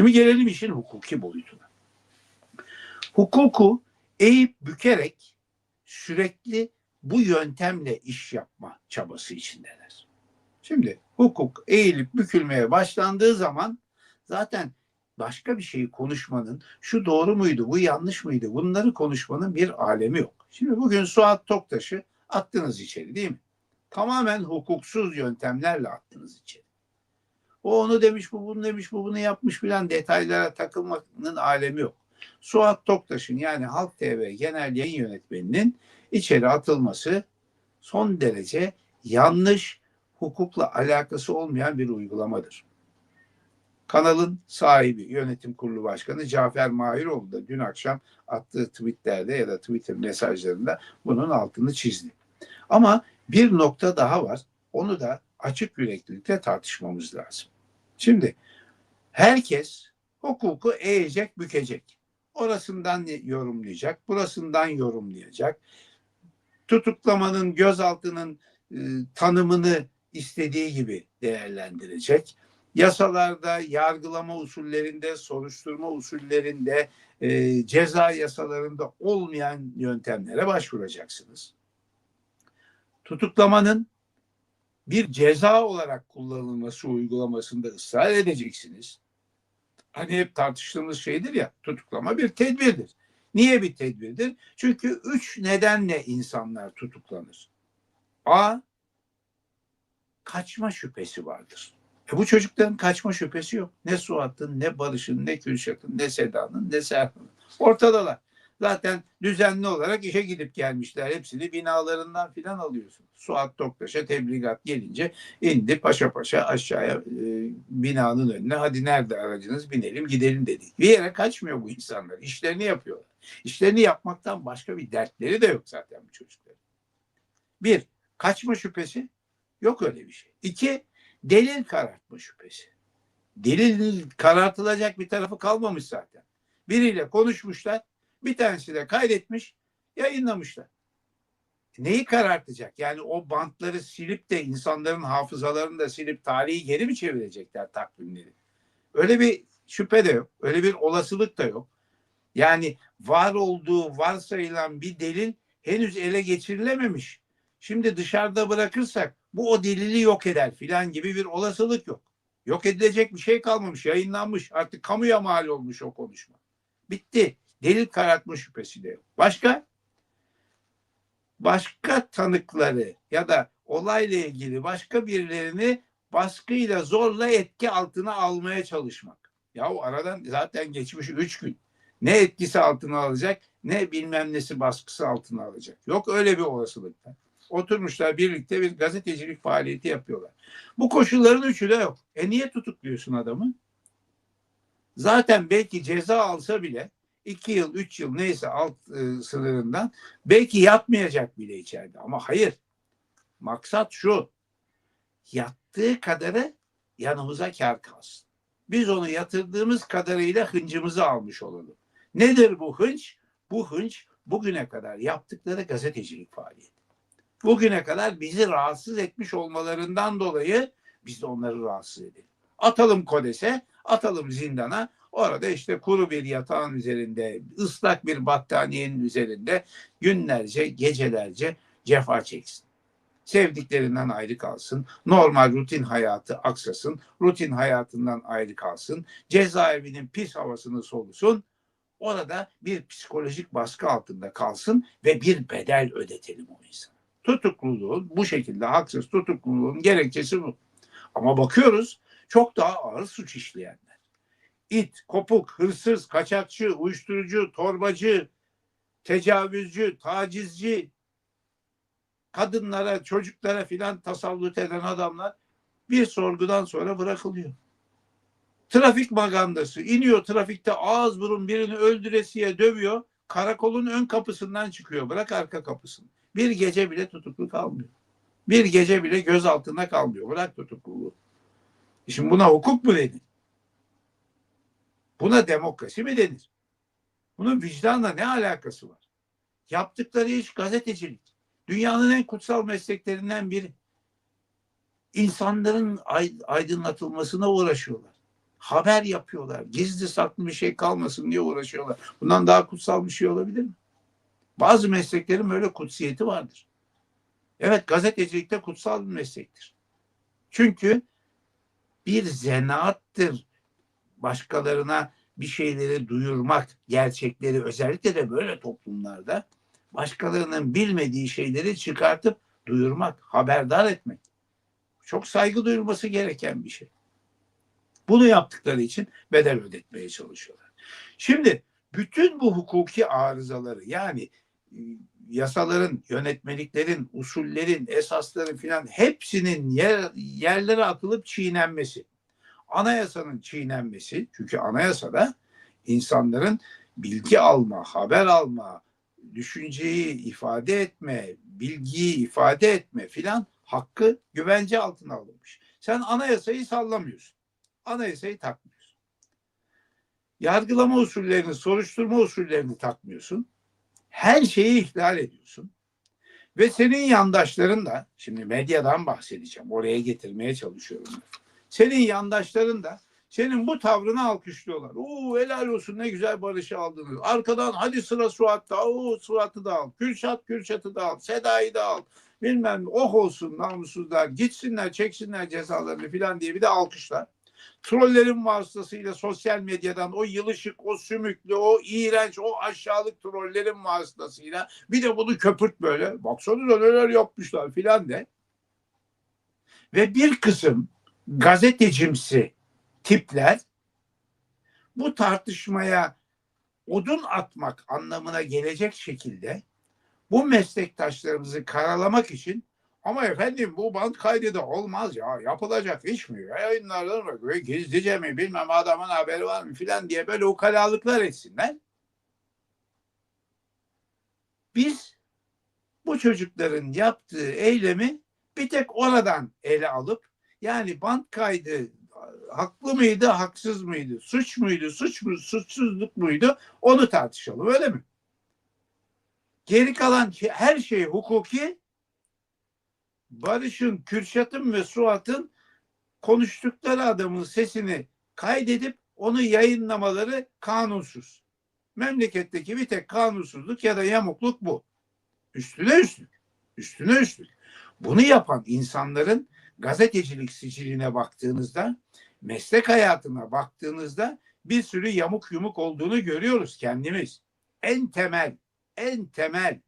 Şimdi gelelim işin hukuki boyutuna. Hukuku eğip bükerek sürekli bu yöntemle iş yapma çabası içindeler. Şimdi hukuk eğilip bükülmeye başlandığı zaman zaten başka bir şeyi konuşmanın şu doğru muydu, bu yanlış mıydı bunları konuşmanın bir alemi yok. Şimdi bugün Suat Toktaş'ı attınız içeri değil mi? Tamamen hukuksuz yöntemlerle attınız içeri. O onu demiş, bu bunu demiş, bu bunu yapmış filan detaylara takılmanın alemi yok. Suat Toktaş'ın yani Halk TV Genel Yayın Yönetmeni'nin içeri atılması son derece yanlış, hukukla alakası olmayan bir uygulamadır. Kanalın sahibi, yönetim kurulu başkanı Cafer Mahiroğlu da dün akşam attığı tweetlerde ya da Twitter mesajlarında bunun altını çizdi. Ama bir nokta daha var. Onu da açık yüreklilikle tartışmamız lazım. Şimdi herkes hukuku eğecek, bükecek. Orasından yorumlayacak, burasından yorumlayacak. Tutuklamanın, gözaltının e, tanımını istediği gibi değerlendirecek. Yasalarda, yargılama usullerinde, soruşturma usullerinde, e, ceza yasalarında olmayan yöntemlere başvuracaksınız. Tutuklamanın bir ceza olarak kullanılması uygulamasında ısrar edeceksiniz. Hani hep tartıştığımız şeydir ya tutuklama bir tedbirdir. Niye bir tedbirdir? Çünkü üç nedenle insanlar tutuklanır. A. Kaçma şüphesi vardır. E bu çocukların kaçma şüphesi yok. Ne Suat'ın, ne Barış'ın, ne Kürşat'ın, ne Seda'nın, ne Serhan'ın. Ortadalar. Zaten düzenli olarak işe gidip gelmişler. Hepsini binalarından filan alıyorsun. Suat Toktaş'a tebligat gelince indi paşa paşa aşağıya e, binanın önüne. Hadi nerede aracınız binelim gidelim dedik. Bir yere kaçmıyor bu insanlar. İşlerini yapıyorlar. İşlerini yapmaktan başka bir dertleri de yok zaten bu çocukların. Bir, kaçma şüphesi. Yok öyle bir şey. İki, delil karartma şüphesi. Delil karartılacak bir tarafı kalmamış zaten. Biriyle konuşmuşlar. Bir tanesi de kaydetmiş, yayınlamışlar. Neyi karartacak? Yani o bantları silip de insanların hafızalarını da silip tarihi geri mi çevirecekler takvimleri? Öyle bir şüphe de yok. Öyle bir olasılık da yok. Yani var olduğu varsayılan bir delil henüz ele geçirilememiş. Şimdi dışarıda bırakırsak bu o delili yok eder filan gibi bir olasılık yok. Yok edilecek bir şey kalmamış, yayınlanmış. Artık kamuya mal olmuş o konuşma. Bitti. Delil karartma şüphesi de yok. Başka? Başka tanıkları ya da olayla ilgili başka birilerini baskıyla zorla etki altına almaya çalışmak. Ya o aradan zaten geçmiş üç gün. Ne etkisi altına alacak ne bilmem nesi baskısı altına alacak. Yok öyle bir olasılıkta. Oturmuşlar birlikte bir gazetecilik faaliyeti yapıyorlar. Bu koşulların üçü de yok. E niye tutukluyorsun adamı? Zaten belki ceza alsa bile iki yıl, üç yıl neyse alt e, sınırından belki yatmayacak bile içeride. Ama hayır. Maksat şu. Yattığı kadarı yanımıza kar kalsın. Biz onu yatırdığımız kadarıyla hıncımızı almış olalım. Nedir bu hınç? Bu hınç bugüne kadar yaptıkları gazetecilik faaliyeti. Bugüne kadar bizi rahatsız etmiş olmalarından dolayı biz de onları rahatsız edelim. Atalım kodese, atalım zindana, Orada işte kuru bir yatağın üzerinde, ıslak bir battaniyenin üzerinde günlerce, gecelerce cefa çeksin. Sevdiklerinden ayrı kalsın, normal rutin hayatı aksasın, rutin hayatından ayrı kalsın, cezaevinin pis havasını solusun, orada bir psikolojik baskı altında kalsın ve bir bedel ödetelim o insana. Tutukluluğun bu şekilde haksız tutukluluğun gerekçesi bu. Ama bakıyoruz çok daha ağır suç işleyenler it, kopuk, hırsız, kaçakçı, uyuşturucu, torbacı, tecavüzcü, tacizci, kadınlara, çocuklara filan tasallut eden adamlar bir sorgudan sonra bırakılıyor. Trafik magandası iniyor trafikte ağız burun birini öldüresiye dövüyor. Karakolun ön kapısından çıkıyor. Bırak arka kapısını. Bir gece bile tutuklu kalmıyor. Bir gece bile göz altında kalmıyor. Bırak tutukluluğu. Şimdi buna hukuk mu denir? Buna demokrasi mi denir? Bunun vicdanla ne alakası var? Yaptıkları iş gazetecilik. Dünyanın en kutsal mesleklerinden biri. İnsanların aydınlatılmasına uğraşıyorlar. Haber yapıyorlar. Gizli saklı bir şey kalmasın diye uğraşıyorlar. Bundan daha kutsal bir şey olabilir mi? Bazı mesleklerin böyle kutsiyeti vardır. Evet gazetecilikte kutsal bir meslektir. Çünkü bir zanaattır başkalarına bir şeyleri duyurmak, gerçekleri özellikle de böyle toplumlarda başkalarının bilmediği şeyleri çıkartıp duyurmak, haberdar etmek. Çok saygı duyulması gereken bir şey. Bunu yaptıkları için bedel ödetmeye çalışıyorlar. Şimdi bütün bu hukuki arızaları yani yasaların, yönetmeliklerin, usullerin, esasların filan hepsinin yer, yerlere atılıp çiğnenmesi. Anayasanın çiğnenmesi çünkü anayasada insanların bilgi alma, haber alma, düşünceyi ifade etme, bilgiyi ifade etme filan hakkı güvence altına alınmış. Sen anayasayı sallamıyorsun. Anayasayı takmıyorsun. Yargılama usullerini, soruşturma usullerini takmıyorsun. Her şeyi ihlal ediyorsun. Ve senin yandaşların da, şimdi medyadan bahsedeceğim, oraya getirmeye çalışıyorum. Senin yandaşların da senin bu tavrını alkışlıyorlar. Oo helal olsun ne güzel barışı aldınız. Arkadan hadi sıra Suat'ta. Oo Suat'ı da al. Kürşat Kürşat'ı da al. Seda'yı da al. Bilmem oh olsun namussuzlar. Gitsinler çeksinler cezalarını filan diye bir de alkışlar. Trollerin vasıtasıyla sosyal medyadan o yılışık, o sümüklü, o iğrenç, o aşağılık trollerin vasıtasıyla bir de bunu köpürt böyle. Baksanıza neler yapmışlar filan de. Ve bir kısım gazetecimsi tipler bu tartışmaya odun atmak anlamına gelecek şekilde bu meslektaşlarımızı karalamak için ama efendim bu band kaydı olmaz ya yapılacak iş mi? Yayınlardan mı? Gizlice mi bilmem adamın haberi var mı filan diye böyle ukalalıklar etsinler. Biz bu çocukların yaptığı eylemi bir tek oradan ele alıp yani band kaydı haklı mıydı, haksız mıydı, suç muydu, suç mu, suçsuzluk muydu onu tartışalım öyle mi? Geri kalan her şey hukuki. Barış'ın, Kürşat'ın ve Suat'ın konuştukları adamın sesini kaydedip onu yayınlamaları kanunsuz. Memleketteki bir tek kanunsuzluk ya da yamukluk bu. Üstüne üstlük. Üstüne üstlük. Bunu yapan insanların gazetecilik siciline baktığınızda, meslek hayatına baktığınızda bir sürü yamuk yumuk olduğunu görüyoruz kendimiz. En temel, en temel,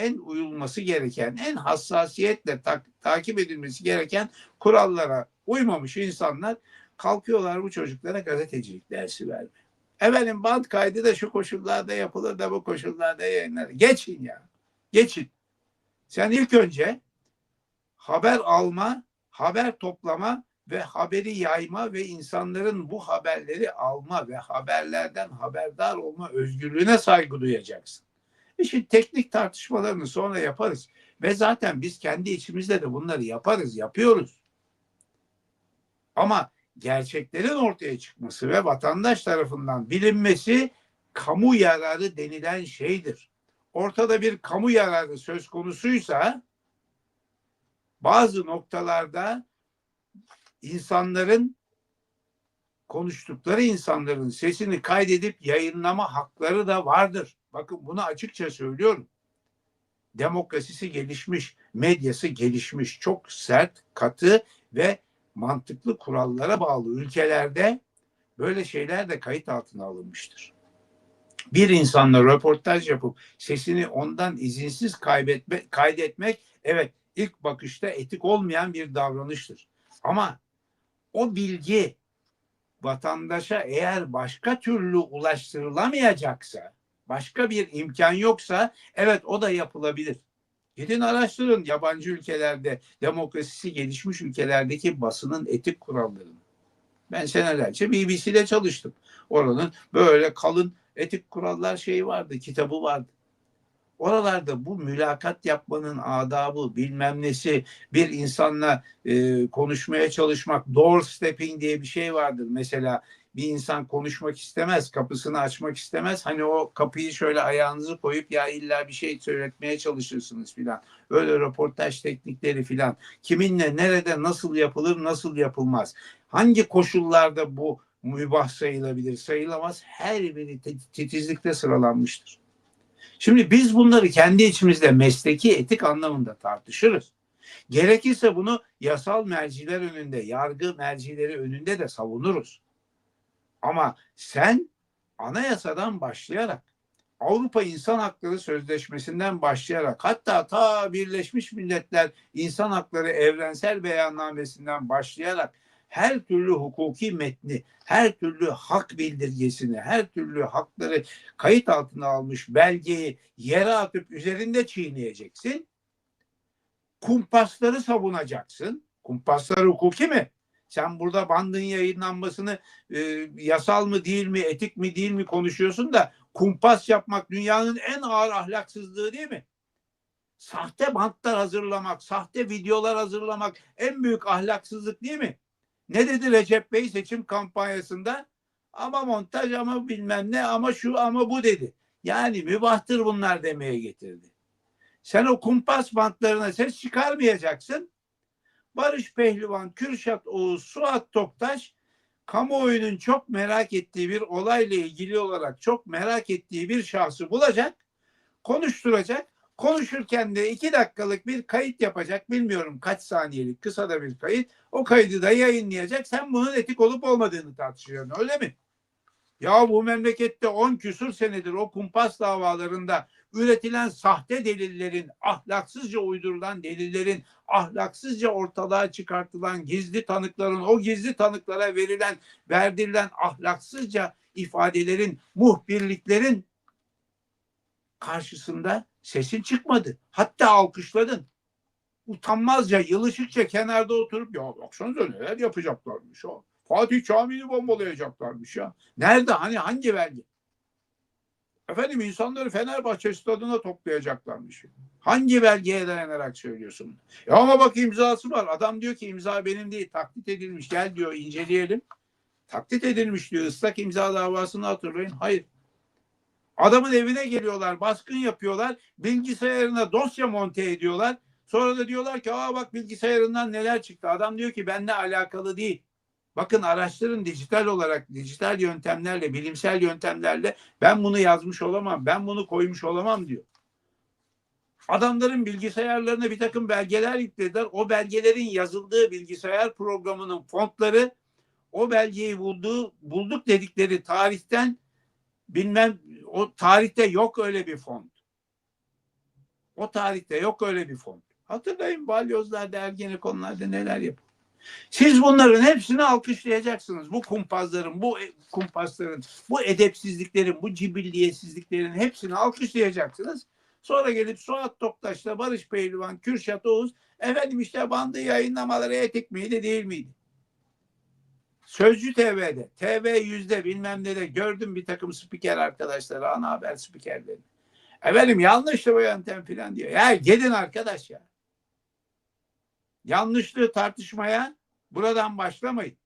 en uyulması gereken, en hassasiyetle ta- takip edilmesi gereken kurallara uymamış insanlar kalkıyorlar bu çocuklara gazetecilik dersi vermeye. Efendim band kaydı da şu koşullarda yapılır da bu koşullarda yayınlanır. Geçin ya. Geçin. Sen ilk önce haber alma, haber toplama ve haberi yayma ve insanların bu haberleri alma ve haberlerden haberdar olma özgürlüğüne saygı duyacaksın. İşin teknik tartışmalarını sonra yaparız. Ve zaten biz kendi içimizde de bunları yaparız, yapıyoruz. Ama gerçeklerin ortaya çıkması ve vatandaş tarafından bilinmesi kamu yararı denilen şeydir. Ortada bir kamu yararı söz konusuysa bazı noktalarda insanların konuştukları insanların sesini kaydedip yayınlama hakları da vardır. Bakın bunu açıkça söylüyorum. Demokrasisi gelişmiş, medyası gelişmiş, çok sert, katı ve mantıklı kurallara bağlı ülkelerde böyle şeyler de kayıt altına alınmıştır. Bir insanla röportaj yapıp sesini ondan izinsiz kaybetme, kaydetmek evet ilk bakışta etik olmayan bir davranıştır. Ama o bilgi vatandaşa eğer başka türlü ulaştırılamayacaksa, başka bir imkan yoksa evet o da yapılabilir. Gidin araştırın yabancı ülkelerde, demokrasisi gelişmiş ülkelerdeki basının etik kurallarını. Ben senelerce BBC'de çalıştım. Oranın böyle kalın etik kurallar şeyi vardı, kitabı vardı. Oralarda bu mülakat yapmanın adabı bilmem nesi bir insanla e, konuşmaya çalışmak doorstepping diye bir şey vardır. Mesela bir insan konuşmak istemez, kapısını açmak istemez. Hani o kapıyı şöyle ayağınızı koyup ya illa bir şey söyletmeye çalışırsınız filan. Öyle röportaj teknikleri filan. Kiminle, nerede, nasıl yapılır, nasıl yapılmaz. Hangi koşullarda bu mübah sayılabilir, sayılamaz. Her biri titizlikle sıralanmıştır. Şimdi biz bunları kendi içimizde mesleki etik anlamında tartışırız. Gerekirse bunu yasal merciler önünde, yargı mercileri önünde de savunuruz. Ama sen anayasadan başlayarak Avrupa İnsan Hakları Sözleşmesi'nden başlayarak hatta ta Birleşmiş Milletler İnsan Hakları Evrensel Beyannamesi'nden başlayarak her türlü hukuki metni, her türlü hak bildirgesini, her türlü hakları kayıt altına almış belgeyi yere atıp üzerinde çiğneyeceksin. Kumpasları savunacaksın. Kumpaslar hukuki mi? Sen burada bandın yayınlanmasını e, yasal mı değil mi, etik mi değil mi konuşuyorsun da kumpas yapmak dünyanın en ağır ahlaksızlığı değil mi? Sahte bantlar hazırlamak, sahte videolar hazırlamak en büyük ahlaksızlık değil mi? Ne dedi Recep Bey seçim kampanyasında? Ama montaj ama bilmem ne ama şu ama bu dedi. Yani mübahtır bunlar demeye getirdi. Sen o kumpas bantlarına ses çıkarmayacaksın. Barış Pehlivan, Kürşat Oğuz, Suat Toktaş kamuoyunun çok merak ettiği bir olayla ilgili olarak çok merak ettiği bir şahsı bulacak, konuşturacak. Konuşurken de iki dakikalık bir kayıt yapacak. Bilmiyorum kaç saniyelik kısa da bir kayıt. O kaydı da yayınlayacak. Sen bunun etik olup olmadığını tartışıyorsun öyle mi? Ya bu memlekette 10 küsur senedir o kumpas davalarında üretilen sahte delillerin, ahlaksızca uydurulan delillerin, ahlaksızca ortalığa çıkartılan gizli tanıkların, o gizli tanıklara verilen, verdirilen ahlaksızca ifadelerin, muhbirliklerin karşısında sesin çıkmadı. Hatta alkışladın. Utanmazca, yılışıkça kenarda oturup ya baksanıza neler yapacaklarmış o. Fatih Kamil'i bombalayacaklarmış ya. Nerede? Hani hangi belge? Efendim insanları Fenerbahçe stadına toplayacaklarmış. Hangi belgeye dayanarak söylüyorsun? Ya ama bak imzası var. Adam diyor ki imza benim değil taklit edilmiş. Gel diyor inceleyelim. Taklit edilmiş diyor. Islak imza davasını hatırlayın. Hayır. Adamın evine geliyorlar, baskın yapıyorlar, bilgisayarına dosya monte ediyorlar. Sonra da diyorlar ki aa bak bilgisayarından neler çıktı. Adam diyor ki benimle alakalı değil. Bakın araştırın dijital olarak, dijital yöntemlerle, bilimsel yöntemlerle ben bunu yazmış olamam, ben bunu koymuş olamam diyor. Adamların bilgisayarlarına bir takım belgeler yüklediler. O belgelerin yazıldığı bilgisayar programının fontları o belgeyi bulduğu, bulduk dedikleri tarihten bilmem o tarihte yok öyle bir font. O tarihte yok öyle bir font. Hatırlayın balyozlarda, ergenekonlarda neler yapıyor. Siz bunların hepsini alkışlayacaksınız. Bu kumpazların, bu e- kumpasların, bu edepsizliklerin, bu cibilliyetsizliklerin hepsini alkışlayacaksınız. Sonra gelip Suat Toktaş'la Barış Pehlivan, Kürşat Oğuz efendim işte bandı yayınlamaları etik miydi değil miydi? Sözcü TV'de, TV yüzde bilmem ne de gördüm bir takım spiker arkadaşları, ana haber spikerleri. Efendim yanlıştı bu yöntem filan diyor. Ya gidin arkadaş ya. Yanlışlığı tartışmaya buradan başlamayın.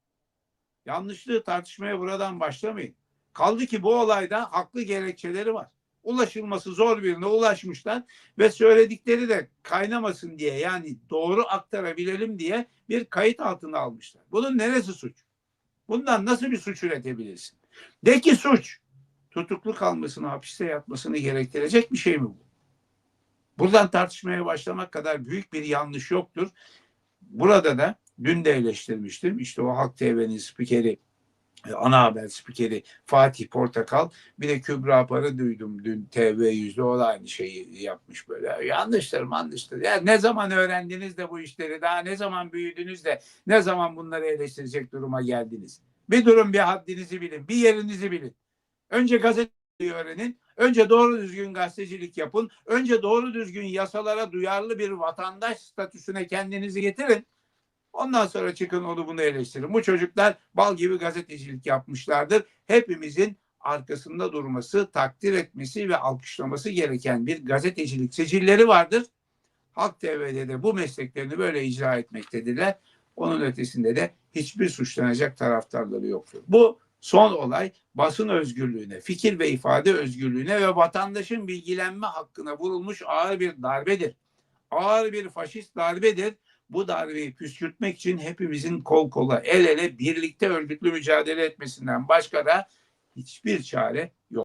Yanlışlığı tartışmaya buradan başlamayın. Kaldı ki bu olayda haklı gerekçeleri var. Ulaşılması zor birine ulaşmışlar ve söyledikleri de kaynamasın diye yani doğru aktarabilelim diye bir kayıt altına almışlar. Bunun neresi suç? Bundan nasıl bir suç üretebilirsin? De ki suç. Tutuklu kalmasını, hapiste yatmasını gerektirecek bir şey mi bu? Buradan tartışmaya başlamak kadar büyük bir yanlış yoktur. Burada da dün de eleştirmiştim. İşte o Halk TV'nin spikeri, e, ana haber spikeri Fatih Portakal bir de Kübra Par'ı duydum dün TV yüzde o da aynı şeyi yapmış böyle. Yanlıştır manlıştır. Ya ne zaman öğrendiniz de bu işleri daha ne zaman büyüdünüz de ne zaman bunları eleştirecek duruma geldiniz? Bir durun bir haddinizi bilin. Bir yerinizi bilin. Önce gazeteciyi öğrenin. Önce doğru düzgün gazetecilik yapın. Önce doğru düzgün yasalara duyarlı bir vatandaş statüsüne kendinizi getirin. Ondan sonra çıkın onu bunu eleştirin. Bu çocuklar bal gibi gazetecilik yapmışlardır. Hepimizin arkasında durması, takdir etmesi ve alkışlaması gereken bir gazetecilik sicilleri vardır. Halk TV'de de bu mesleklerini böyle icra etmektedirler. Onun ötesinde de hiçbir suçlanacak taraftarları yoktur. Bu son olay basın özgürlüğüne, fikir ve ifade özgürlüğüne ve vatandaşın bilgilenme hakkına vurulmuş ağır bir darbedir. Ağır bir faşist darbedir. bu darbeyi püskürtmek için hepimizin kol kola, el ele birlikte örgütlü mücadele etmesinden başka da hiçbir çare yok.